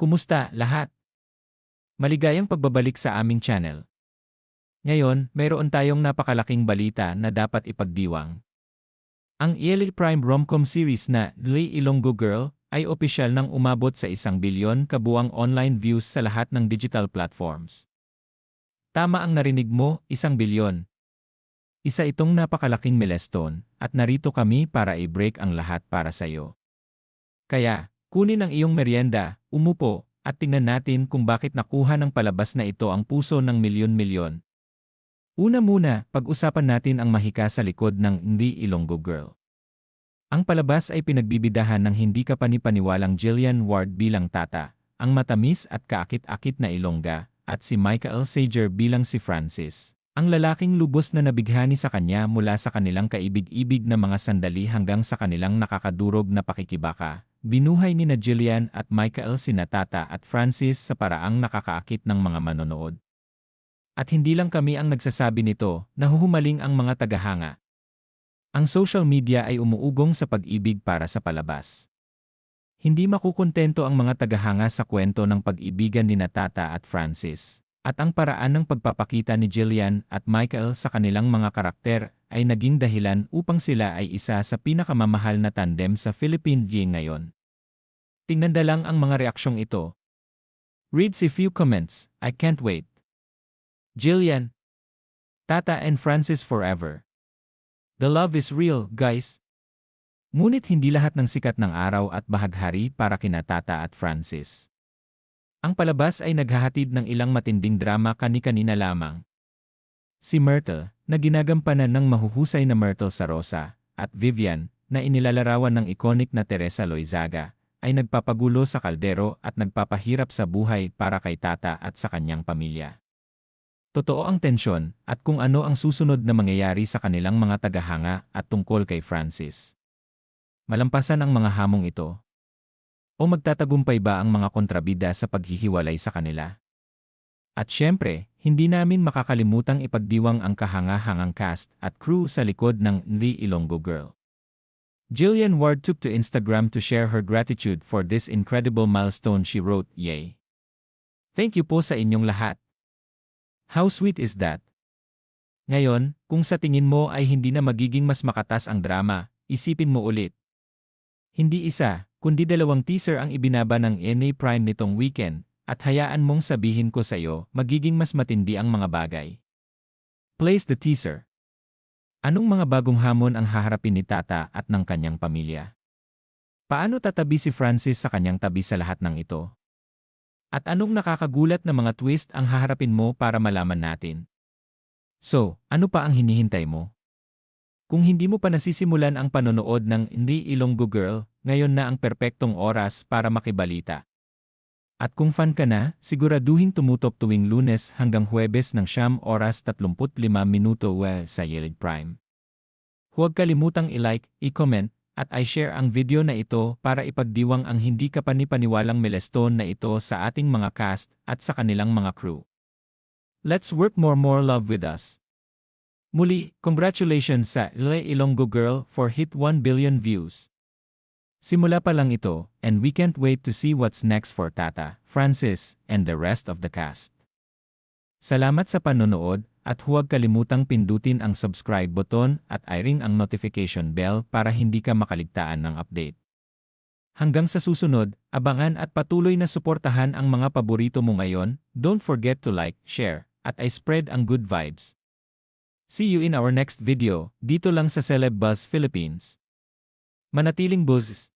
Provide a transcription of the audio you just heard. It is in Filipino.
Kumusta lahat? Maligayang pagbabalik sa aming channel. Ngayon, mayroon tayong napakalaking balita na dapat ipagdiwang. Ang ELE Prime Romcom series na Lee Ilonggo Girl ay opisyal nang umabot sa isang bilyon kabuang online views sa lahat ng digital platforms. Tama ang narinig mo, isang bilyon. Isa itong napakalaking milestone, at narito kami para i-break ang lahat para sa iyo. Kaya, kunin ang iyong merienda, umupo, at tingnan natin kung bakit nakuha ng palabas na ito ang puso ng milyon-milyon. Una muna, pag-usapan natin ang mahika sa likod ng Hindi Ilonggo Girl. Ang palabas ay pinagbibidahan ng hindi kapanipaniwalang Jillian Ward bilang tata, ang matamis at kaakit-akit na Ilongga, at si Michael Sager bilang si Francis. Ang lalaking lubos na nabighani sa kanya mula sa kanilang kaibig-ibig na mga sandali hanggang sa kanilang nakakadurog na pakikibaka, binuhay ni na Jillian at Michael sina Tata at Francis sa paraang nakakaakit ng mga manonood. At hindi lang kami ang nagsasabi nito, nahuhumaling ang mga tagahanga. Ang social media ay umuugong sa pag-ibig para sa palabas. Hindi makukontento ang mga tagahanga sa kwento ng pag-ibigan ni Tata at Francis. At ang paraan ng pagpapakita ni Jillian at Michael sa kanilang mga karakter ay naging dahilan upang sila ay isa sa pinakamamahal na tandem sa Philippine G ngayon. Tingnan na lang ang mga reaksyong ito. Read si few comments, I can't wait. Jillian. Tata and Francis forever. The love is real, guys. Ngunit hindi lahat ng sikat ng araw at bahaghari para kina Tata at Francis. Ang palabas ay naghahatid ng ilang matinding drama kani-kanina lamang. Si Myrtle, na ginagampanan ng mahuhusay na Myrtle Sarosa, at Vivian, na inilalarawan ng iconic na Teresa Loizaga, ay nagpapagulo sa kaldero at nagpapahirap sa buhay para kay tata at sa kanyang pamilya. Totoo ang tensyon at kung ano ang susunod na mangyayari sa kanilang mga tagahanga at tungkol kay Francis. Malampasan ang mga hamong ito, o magtatagumpay ba ang mga kontrabida sa paghihiwalay sa kanila? At syempre, hindi namin makakalimutang ipagdiwang ang kahanga-hangang cast at crew sa likod ng Lee Ilonggo Girl. Jillian Ward took to Instagram to share her gratitude for this incredible milestone she wrote, Yay! Thank you po sa inyong lahat. How sweet is that? Ngayon, kung sa tingin mo ay hindi na magiging mas makatas ang drama, isipin mo ulit. Hindi isa, kundi dalawang teaser ang ibinaba ng NA Prime nitong weekend, at hayaan mong sabihin ko sa iyo, magiging mas matindi ang mga bagay. Place the teaser. Anong mga bagong hamon ang haharapin ni Tata at ng kanyang pamilya? Paano tatabi si Francis sa kanyang tabi sa lahat ng ito? At anong nakakagulat na mga twist ang haharapin mo para malaman natin? So, ano pa ang hinihintay mo? Kung hindi mo pa nasisimulan ang panonood ng Hindi Ilonggo Girl, ngayon na ang perpektong oras para makibalita. At kung fan ka na, siguraduhin tumutok tuwing lunes hanggang huwebes ng siyam oras 35 minuto well sa Yelid Prime. Huwag kalimutang i-like, i-comment, at i-share ang video na ito para ipagdiwang ang hindi kapanipaniwalang milestone na ito sa ating mga cast at sa kanilang mga crew. Let's work more more love with us. Muli, congratulations sa Le Ilonggo Girl for hit 1 billion views. Simula pa lang ito, and we can't wait to see what's next for Tata, Francis, and the rest of the cast. Salamat sa panonood, at huwag kalimutang pindutin ang subscribe button at i-ring ang notification bell para hindi ka makaligtaan ng update. Hanggang sa susunod, abangan at patuloy na suportahan ang mga paborito mo ngayon, don't forget to like, share, at i-spread ang good vibes. See you in our next video, dito lang sa Celeb Buzz Philippines. Manatiling buzz